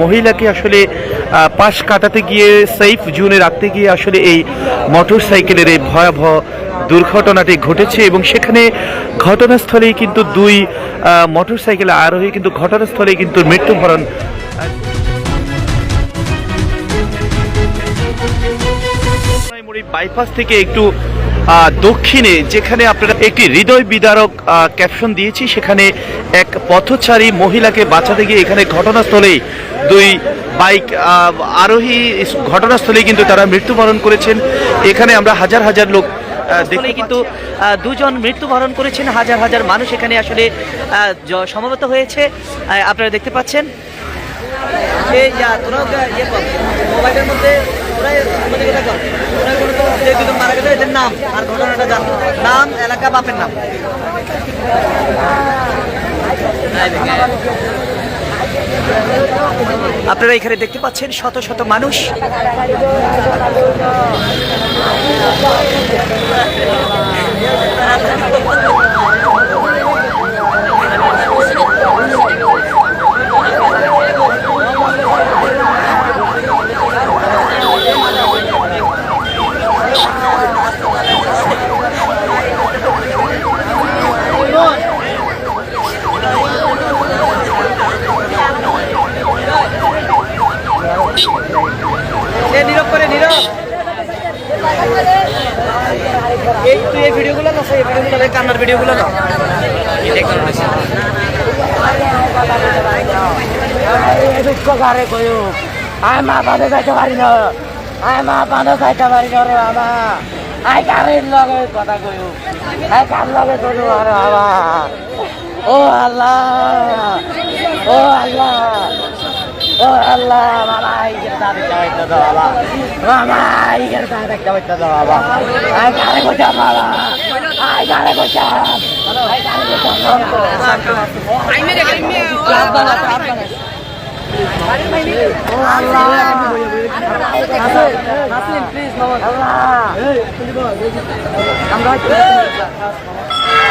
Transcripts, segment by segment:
মহিলাকে আসলে পাশ কাটাতে গিয়ে সেফ জোনে রাখতে গিয়ে আসলে এই মোটর সাইকেলের এই ভয়াবহ দুর্ঘটনাটি ঘটেছে এবং সেখানে ঘটনাস্থলেই কিন্তু দুই মোটর সাইকেল আরোহী কিন্তু ঘটনাস্থলেই কিন্তু মৃত্যুবরণ। বাইপাস থেকে একটু দক্ষিণে যেখানে আপনারা একটি হৃদয় বিদারক ক্যাপশন দিয়েছি, সেখানে এক পথচারী মহিলাকে বাঁচাতে গিয়ে এখানে ঘটনাস্থলেই দুই বাইক আরোহী ঘটনাস্থলেই কিন্তু তারা মৃত্যুবরণ করেছেন। এখানে আমরা হাজার হাজার লোক দেখলে কিন্তু দুজন মৃত্যুবরণ করেছেন হাজার হাজার মানুষ এখানে আসলে সমবেত হয়েছে। আপনারা দেখতে পাচ্ছেন। ইয়ে মোবাইলের মধ্যে মারা গেছে এদের নাম আর ঘটনাটা নাম এলাকা বাপের নাম। আপনারা এখানে দেখতে পাচ্ছেন শত শত মানুষ। এই ভিডিওগুলো না এই ভিডিওগুলো এই কান্নার ভিডিওগুলো না দুঃখ কারে কয়ু আয় মা, বাঁধে যাইতে পারি না। আয় মা, বাঁধে যাইতে পারি না রে বাবা। আয় কারের লগে কথা কয়ু আয় কার লগে কয়ু আরে বাবা। ও আল্লাহ ও আল্লাহ। আল্লাহ মামা আইগের তা দেখতে পাইতে দাও বাবা মামা আইগের তা দেখতে পাইতে দাও বাবা আয় কারে কইতাম বাবা আয় কারে কইতাম আয় কারে কইতাম আরে উড়ে গেছে বাবা আই got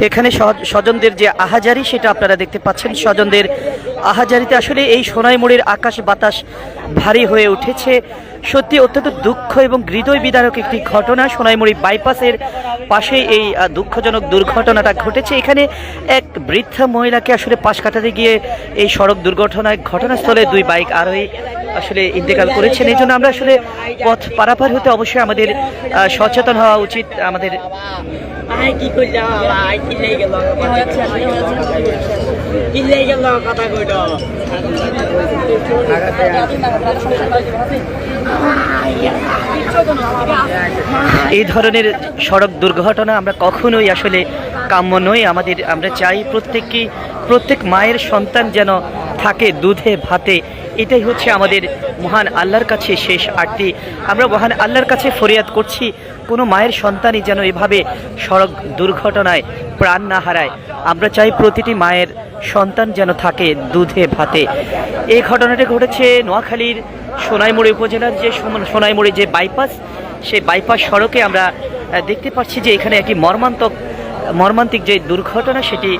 এখানে স্ব- স্বজনদের যে আহাজারি, সেটা আপনারা দেখতে পাচ্ছেন। স্বজনদের আহাজারিতে আসলে এই সোনাইমুড়ির আকাশ বাতাস ভারী হয়ে উঠেছে। সত্যি অত্যন্ত দুঃখ এবং হৃদয় বিদারক একটি ঘটনা সোনাইমুড়ি বাইপাসের পাশে এই দুঃখজনক দুর্ঘটনাটা ঘটেছে। এখানে এক বৃদ্ধা মহিলাকে আসলে পাশ কাটাতে গিয়ে এই সড়ক দুর্ঘটনায় ঘটনাস্থলে দুই বাইক আরোহী আসলে ইন্তেকাল করেছেন। এই জন্য আমরা আসলে পথ পারাপার হতে অবশ্যই আমাদের সচেতন হওয়া উচিত আমাদের। কি কথা এই ধরনের সড়ক দুর্ঘটনা আমরা কখনোই আসলে কাম্য নই। আমাদের, আমরা চাই প্রত্যেককে প্রত্যেক মায়ের সন্তান যেন থাকে দুধে, ভাতে। এটাই হচ্ছে আমাদের মহান আল্লাহর কাছে শেষ আরতি আমরা মহান আল্লাহর কাছে ফরিয়াদ করছি, কোনো মায়ের সন্তানই যেন এভাবে সড়ক দুর্ঘটনায় প্রাণ না হারায়। আমরা চাই প্রতিটি মায়ের সন্তান যেন থাকে দুধে, ভাতে। এই ঘটনাটি ঘটেছে নোয়াখালীর সোনাইমুড়ি উপজেলার যে সোনাইমুড়ি যে বাইপাস, সেই বাইপাস সড়কে আমরা দেখতে পাচ্ছি যে এখানে একটি মর্মান্তক, মর্মান্তিক যে দুর্ঘটনা, সেটি